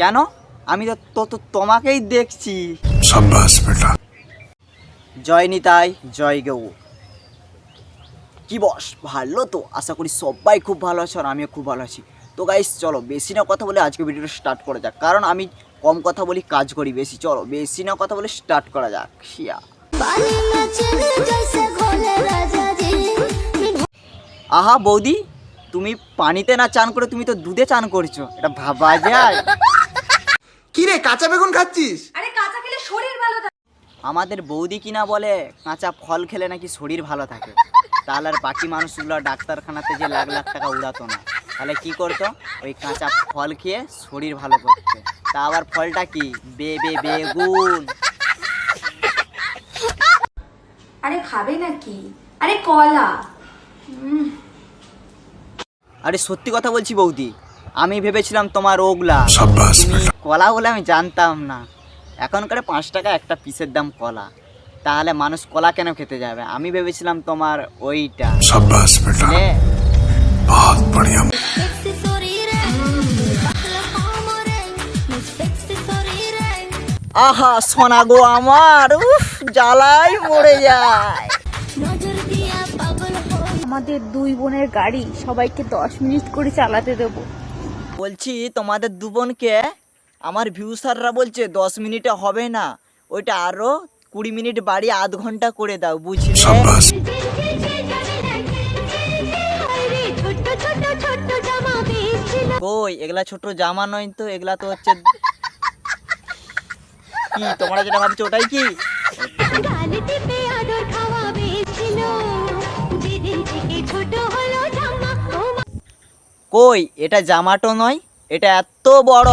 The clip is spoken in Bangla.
কেন? আমি তো তো তোমাকেই দেখছি। জয় নিতাই জয় গৌ কি বস ভালো তো? আশা করি সবাই খুব ভালো আছে আর আমিও খুব ভালো আছি। তো গাইস চলো বেশি না কথা বলে আজকে ভিডিওটা স্টার্ট করা যাক। কারণ আমি কম কথা বলি কাজ করি বেশি। চলো বেশি না কথা বলে স্টার্ট করা যাক। শিয়া। আহা বৌদি তুমি পানিতে না চান করে তুমি তো দুধে চান করছ। এটা ভাবা যায়। কি রে কাঁচা বেগুন খাচ্ছিস? আরে কাঁচা খেলে শরীর ভালো থাকে। আমাদের বৌদি কিনা বলে কাঁচা ফল খেলে নাকি শরীর ভালো থাকে। তাহলে আর বাকি মানুষগুলো ডাক্তারখানাতে যে লাখ লাখ টাকা উড়াতো না। তাহলে কি করতো? ওই কাঁচা ফল খেয়ে শরীর ভালো করতে। তা আবার ফলটা কি? বে বে বেগুন। আরে খাবে নাকি? আরে কলা। আরে সত্যি কথা বলছি বৌদি আমি ভেবেছিলাম তোমার ওগুলা। কলা বলে আমি জানতাম না। এখনকার পাঁচ টাকা একটা পিসের দাম কলা। তাহলে মানুষ কলা কেন খেতে যাবে? আমি ভেবেছিলাম তোমার ওইটা। আহা সোনা গো আমার। উফ জ্বালাই মরে যায়। আমাদের দুই বোনের গাড়ি সবাইকে দশ মিনিট করে চালাতে দেবো। বলছি তোমাদের দুবনকে আমার ভিউসাররা বলছে দশ মিনিটে হবে না। ওইটা আরও কুড়ি মিনিট বাড়ি আধ ঘণ্টা করে দাও বুঝলে? কই এগুলা ছোট জামা নয় তো এগুলা তো হচ্ছে কি তোমরা যেটা ভাবছ ওটাই কি? কই? এটা জামাটো নয় এটা এত বড়।